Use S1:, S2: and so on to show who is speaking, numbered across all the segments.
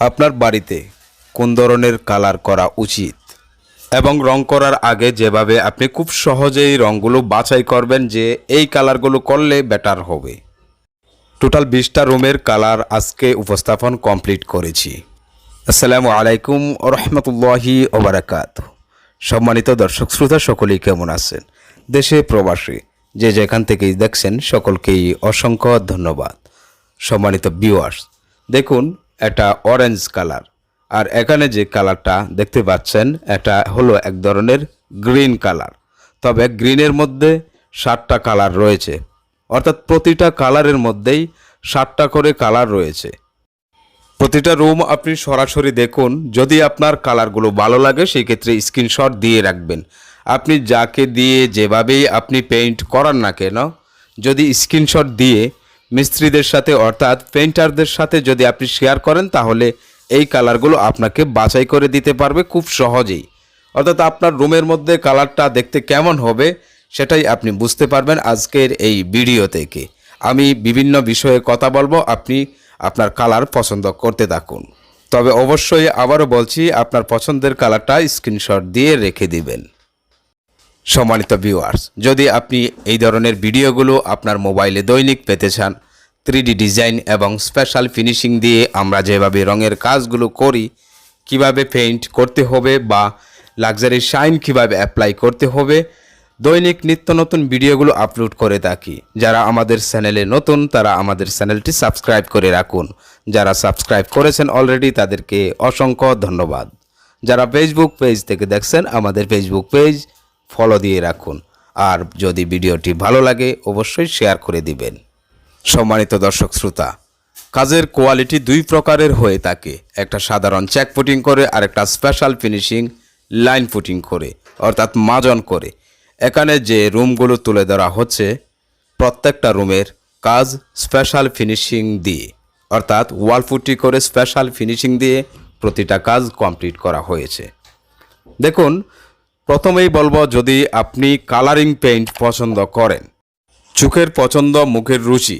S1: আপনার বাড়িতে কোন ধরনের কালার করা উচিত? এবং রং করার আগে যেভাবে আপনি খুব সহজেই রঙগুলো বাছাই করবেন যে এই কালারগুলো করলে বেটার হবে। টোটাল বিশটা রুমের কালার আজকে উপস্থাপন কমপ্লিট করেছি। আসসালামু আলাইকুম রহমতুল্লাহি ওবরাকাত সম্মানিত দর্শক শ্রোতা, সকলেই কেমন আছেন? দেশে প্রবাসী যে যেখান থেকেই দেখছেন, সকলকেই অসংখ্য ধন্যবাদ। সম্মানিত ভিউয়ার্স দেখুন এটা অরেঞ্জ কালার আর এখানে যে কালারটা দেখতে পাচ্ছেন, এটা হলো এক ধরনের গ্রিন কালার তবে গ্রিনের মধ্যে সাতটা কালার রয়েছে। অর্থাৎ প্রতিটা কালারের মধ্যেই সাতটা করে কালার রয়েছে। প্রতিটা রুম আপনি সরাসরি দেখুন, যদি আপনার কালারগুলো ভালো লাগে সেই ক্ষেত্রে স্ক্রিনশট দিয়ে রাখবেন। আপনি যাকে দিয়ে যেভাবেই আপনি পেইন্ট করান না কেন, যদি স্ক্রিনশট দিয়ে মিস্ত্রিদের সাথে, অর্থাৎ পেন্টারদের সাথে যদি আপনি শেয়ার করেন, তাহলে এই কালারগুলো আপনাকে বাছাই করে দিতে পারবে খুব সহজেই। অর্থাৎ আপনার রুমের মধ্যে কালারটা দেখতে কেমন হবে, সেটাই আপনি বুঝতে পারবেন আজকের এই ভিডিও থেকে। আমি বিভিন্ন বিষয়ে কথা বলব, আপনি আপনার কালার পছন্দ করতে থাকুন। তবে অবশ্যই আবারও বলছি, আপনার পছন্দের কালারটা স্ক্রিনশট দিয়ে রেখে দিবেন। সম্মানিত ভিউয়ার্স যদি আপনি এই ধরনের ভিডিওগুলো আপনার মোবাইলে দৈনিক পেতে চান থ্রি ডিজাইন এবং স্পেশাল ফিনিশিং দিয়ে আমরা যেভাবে রঙের কাজগুলো করি, কীভাবে পেইন্ট করতে হবে বা লাক্সারি শাইন কীভাবে অ্যাপ্লাই করতে হবে, দৈনিক নিত্য নতুন ভিডিওগুলো আপলোড করে থাকি। যারা আমাদের চ্যানেলে নতুন, তারা আমাদের চ্যানেলটি সাবস্ক্রাইব করে রাখুন। যারা সাবস্ক্রাইব করেছেন অলরেডি তাদেরকে অসংখ্য ধন্যবাদ। যারা ফেসবুক পেজ থেকে দেখছেন, আমাদের ফেসবুক পেজ ফলো দিয়ে রাখুন। আর যদি ভিডিওটি ভালো লাগে, অবশ্যই শেয়ার করে দিবেন। সম্মানিত দর্শক শ্রোতা, কাজের কোয়ালিটি দুই প্রকারের হয়ে থাকে। একটা সাধারণ চেক পুটিং করে, আর একটা স্পেশাল ফিনিশিং লাইন পুটিং করে, অর্থাৎ মাজন করে। এখানে যে রুমগুলো তুলে ধরা হচ্ছে, প্রত্যেকটা রুমের কাজ স্পেশাল ফিনিশিং দিয়ে, অর্থাৎ ওয়াল ফুটি করে স্পেশাল ফিনিশিং দিয়ে প্রতিটা কাজ কমপ্লিট করা হয়েছে। দেখুন প্রথমেই বলব যদি আপনি কালারিং পেইন্ট পছন্দ করেন। চোখের পছন্দ, মুখের রুচি,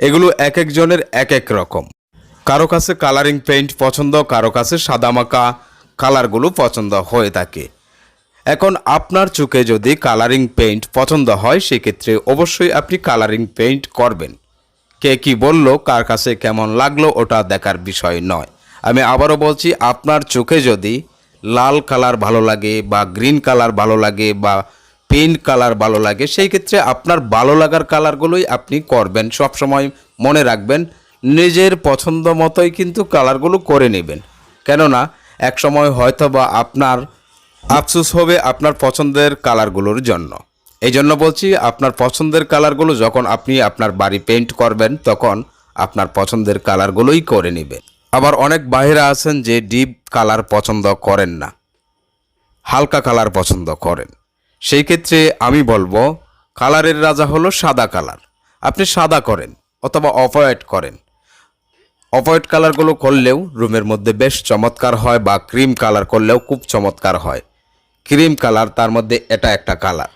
S1: এগুলো এক একজনের এক এক রকম। কারও কাছে কালারিং পেইন্ট পছন্দ, কারও কাছে সাদামাকা কালারগুলো পছন্দ হয়ে থাকে। এখন আপনার চোখে যদি কালারিং পেইন্ট পছন্দ হয়, সেক্ষেত্রে অবশ্যই আপনি কালারিং পেইন্ট করবেন। কে কি বলল, কার কাছে কেমন লাগল, ওটা দেখার বিষয় নয়। আমি আবারও বলছি, আপনার চোখে যদি লাল কালার ভালো লাগে বা গ্রিন কালার ভালো লাগে বা পেন্ট কালার ভালো লাগে, সেই ক্ষেত্রে আপনার ভালো লাগার কালারগুলোই আপনি করবেন। সব সময় মনে রাখবেন, নিজের পছন্দ মতোই কিন্তু কালারগুলো করে নেবেন। কেননা এক সময় হয়তো বা আপনার আফসোস হবে আপনার পছন্দের কালারগুলোর জন্য। এই জন্য বলছি, আপনার পছন্দের কালারগুলো যখন আপনি আপনার বাড়ি পেইন্ট করবেন, তখন আপনার পছন্দের কালারগুলোই করে নেবেন। আবার অনেক বাহিরা আছেন যে ডিপ কালার পছন্দ করেন না, হালকা কালার পছন্দ করেন। সেই ক্ষেত্রে আমি বলব, কালারের রাজা হলো সাদা কালার। আপনি সাদা করেন অথবা অফ হোয়াইট করেন। হোয়াইট কালারগুলো করলেও রুমের মধ্যে বেশ চমৎকার হয় বা ক্রিম কালার করলেও খুব চমৎকার হয়। ক্রিম কালার, তার মধ্যে এটা একটা কালার।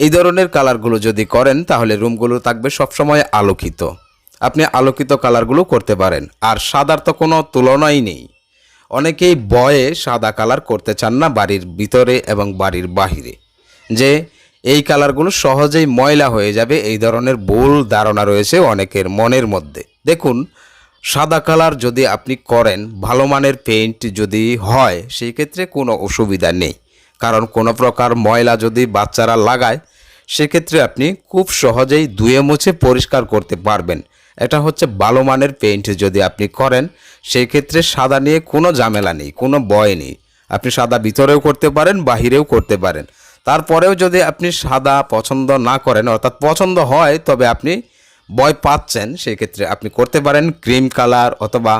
S1: এই ধরনের কালারগুলো যদি করেন, তাহলে রুমগুলো থাকবে সবসময় আলোকিত। আপনি আলোকিত কালারগুলো করতে পারেন। আর সাদার তো কোনো তুলনাই নেই। অনেকেই বয়ে সাদা কালার করতে চান না বাড়ির ভিতরে এবং বাড়ির বাহিরে। যে এই কালারগুলো সহজেই ময়লা হয়ে যাবে, এই ধরনের ভুল ধারণা রয়েছে অনেকের মনের মধ্যে। দেখুন, সাদা কালার যদি আপনি করেন, ভালো মানের পেইন্ট যদি হয়, সেই ক্ষেত্রে কোনো অসুবিধা নেই। কারণ কোনো প্রকার ময়লা যদি বাচ্চারা লাগায়, সেক্ষেত্রে আপনি খুব সহজেই ধুয়ে মুছে পরিষ্কার করতে পারবেন। এটা হচ্ছে ভালো মানের পেইন্ট যদি আপনি করেন সেই ক্ষেত্রে সাদা নিয়ে কোনো ঝামেলা নেই, কোনো বয় নেই। আপনি সাদা ভিতরেও করতে পারেন, বাহিরেও করতে পারেন। তারপরেও যদি আপনি সাদা পছন্দ না করেন, অর্থাৎ পছন্দ হয়, তবে আপনি বয় পাচ্ছেন, সেক্ষেত্রে আপনি করতে পারেন ক্রিম কালার অথবা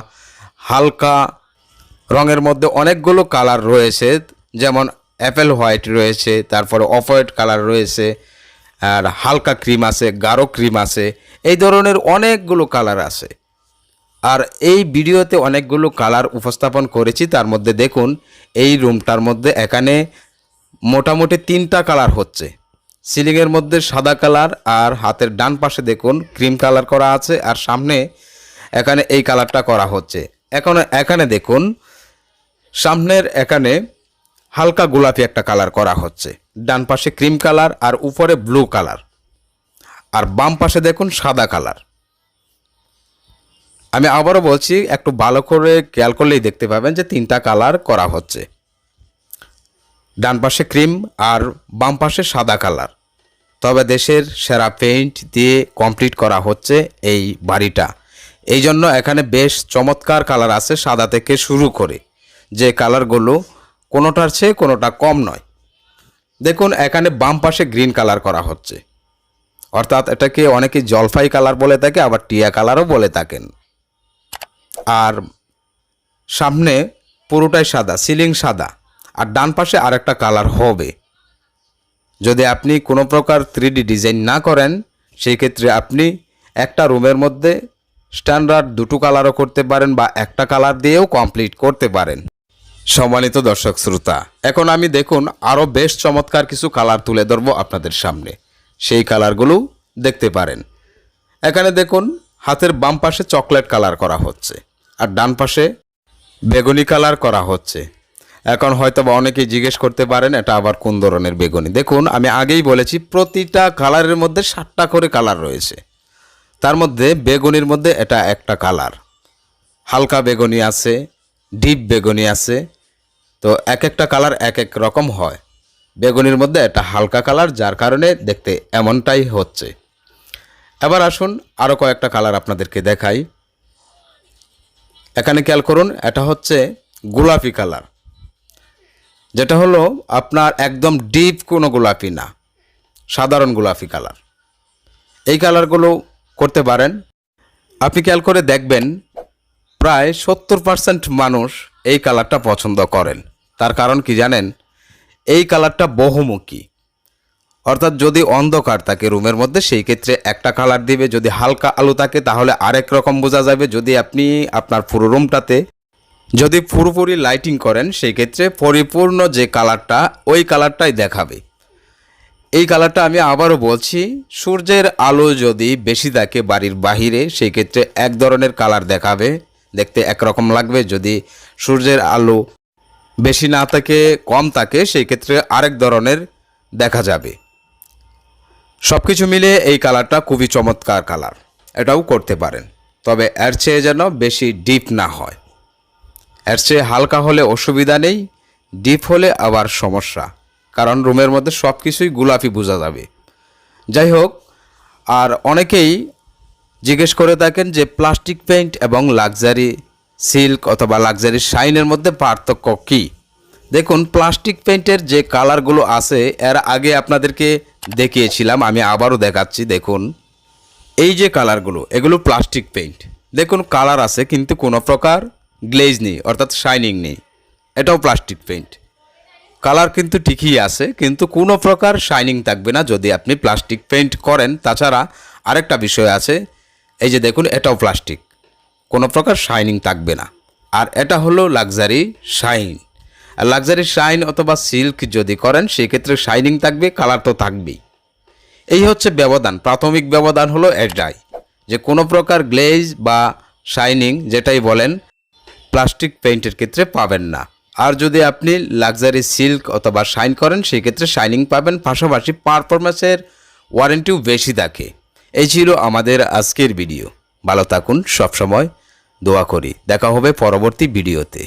S1: হালকা রঙের মধ্যে অনেকগুলো কালার রয়েছে, যেমন অ্যাপেল হোয়াইট রয়েছে, তারপরে অফ হোয়াইট কালার রয়েছে আর হালকা ক্রিম আছে, গাঢ় ক্রিম আছে, এই ধরনের অনেকগুলো কালার আছে। আর এই ভিডিওতে অনেকগুলো কালার উপস্থাপন করেছি, তার মধ্যে দেখুন, এই রুমটার মধ্যে এখানে মোটামুটি তিনটা কালার হচ্ছে। সিলিংয়ের মধ্যে সাদা কালার আর হাতের ডান পাশে দেখুন, ক্রিম কালার করা আছে আর সামনে এখানে এই কালারটা করা হচ্ছে। এখন এখানে দেখুন, সামনের এখানে হালকা গোলাপি একটা কালার করা হচ্ছে। ডান পাশে ক্রিম কালার আর উপরে ব্লু কালার। আর বাম পাশে দেখুন সাদা কালার। আমি আবারও বলছি, একটু ভালো করে খেয়াল করলেই দেখতে পাবেন যে তিনটা কালার করা হচ্ছে। ডান পাশে ক্রিম আর বাম পাশে সাদা কালার। তবে দেশের সেরা পেইন্ট দিয়ে কমপ্লিট করা হচ্ছে এই বাড়িটা। এই জন্য এখানে বেশ চমৎকার কালার আছে সাদা থেকে শুরু করে। যে কালারগুলো কোনোটার চেয়ে কোনোটা কম নয়। দেখুন, এখানে বাম পাশে গ্রিন কালার করা হচ্ছে। অর্থাৎ এটাকে অনেকে জলফাই কালার বলে থাকে, আবার টিয়া কালারও বলে থাকেন। আর সামনে পুরোটাই সাদা, সিলিং সাদা। আর ডান পাশে আরেকটা কালার হবে। যদি আপনি কোনো প্রকার থ্রি ডিজাইন না করেন সেই ক্ষেত্রে আপনি একটা রুমের মধ্যে স্ট্যান্ডার্ড দুটো কালারও করতে পারেন বা একটা কালার দিয়েও কমপ্লিট করতে পারেন। সম্মানিত দর্শক শ্রোতা, এখন আমি দেখুন আরও বেশ চমৎকার কিছু কালার তুলে ধরবো আপনাদের সামনে। সেই কালারগুলো দেখতে পারেন। এখানে দেখুন, হাতের বাম পাশে চকলেট কালার করা হচ্ছে আর ডান পাশে বেগুনি কালার করা হচ্ছে। এখন হয়তো বা অনেকেই জিজ্ঞেস করতে পারেন, এটা আবার কোন ধরনের বেগুনি? দেখুন, আমি আগেই বলেছি, প্রতিটা কালারের মধ্যে সাতটা করে কালার রয়েছে। তার মধ্যে বেগুনির মধ্যে এটা একটা কালার। হালকা বেগুনি আছে, ডিপ বেগুনি আছে তো এক একটা কালার এক এক রকম হয়। বেগুনির মধ্যে একটা হালকা কালার, যার কারণে দেখতে এমনটাই হচ্ছে। এবার আসুন আরও কয়েকটা কালার আপনাদেরকে দেখাই। এখানে খেয়াল করুন, এটা হচ্ছে গোলাপি কালার। যেটা হলো আপনার একদম ডিপ কোনো গোলাপি না, সাধারণ গোলাপি কালার। এই কালারগুলো করতে পারেন। আপনি খেয়াল করে দেখবেন, প্রায় সত্তর পার্সেন্ট মানুষ এই কালারটা পছন্দ করেন। তার কারণ কি জানেন? এই কালারটা বহুমুখী। অর্থাৎ যদি অন্ধকার থাকে রুমের মধ্যে, সেই ক্ষেত্রে একটা কালার দিবে। যদি হালকা আলো থাকে, তাহলে আরেক রকম বোঝা যাবে। যদি আপনি আপনার পুরো রুমটাতে যদি পুরোপুরি লাইটিং করেন, সেই ক্ষেত্রে পরিপূর্ণ যে কালারটা, ওই কালারটাই দেখাবে। এই কালারটা আমি আবারও বলছি, সূর্যের আলো যদি বেশি থাকে বাড়ির বাহিরে, সেই ক্ষেত্রে এক ধরনের কালার দেখাবে। দেখতে একরকম লাগবে। যদি সূর্যের আলো বেশি না থাকে, কম থাকে, সেই ক্ষেত্রে আরেক ধরনের দেখা যাবে। সব কিছু মিলে এই কালারটা খুবই চমৎকার কালার। এটাও করতে পারেন। তবে এর চেয়ে যেন বেশি ডিপ না হয়। এর চেয়ে হালকা হলে অসুবিধা নেই, ডিপ হলে আবার সমস্যা। কারণ রুমের মধ্যে সব কিছুই গোলাপি বোঝা যাবে। যাই হোক, আর অনেকেই জিজ্ঞেস করে থাকেন যে প্লাস্টিক পেইন্ট এবং লাক্সারি সিল্ক অথবা লাক্সারি শাইনের মধ্যে পার্থক্য কী? দেখুন, প্লাস্টিক পেইন্টের যে কালারগুলো আছে, এর আগে আপনাদেরকে দেখিয়েছিলাম, আমি আবারও দেখাচ্ছি, দেখুন। এই যে কালারগুলো, এগুলো প্লাস্টিক পেইন্ট। দেখুন, কালার আছে, কিন্তু কোনো প্রকার গ্লেজ নেই, অর্থাৎ শাইনিং নেই। এটাও প্লাস্টিক পেইন্ট। কালার কিন্তু ঠিকই আছে, কিন্তু কোনো প্রকার শাইনিং থাকবে না যদি আপনি প্লাস্টিক পেইন্ট করেন। তাছাড়া আরেকটা বিষয় আছে এই যে দেখুন, এটাও প্লাস্টিক কোনো প্রকার শাইনিং থাকবে না। আর এটা হলো লাক্সারি শাইন আর লাক্সারি শাইন অথবা সিল্ক যদি করেন, সেক্ষেত্রে শাইনিং থাকবে কালার তো থাকবেই। এই হচ্ছে ব্যবধান। প্রাথমিক ব্যবধান হলো এটাই, যে কোনো প্রকার গ্লেজ বা শাইনিং যেটাই বলেন প্লাস্টিক পেইন্টের ক্ষেত্রে পাবেন না। আর যদি আপনি লাক্সারি সিল্ক অথবা শাইন করেন সেই ক্ষেত্রে শাইনিং পাবেন। পাশাপাশি পারফরমেন্সের ওয়ারেন্টিও বেশি থাকে। এই ছিল আমাদের আজকের ভিডিও ভালো থাকুন সবসময় দোয়া করি। দেখা হবে পরবর্তী ভিডিওতে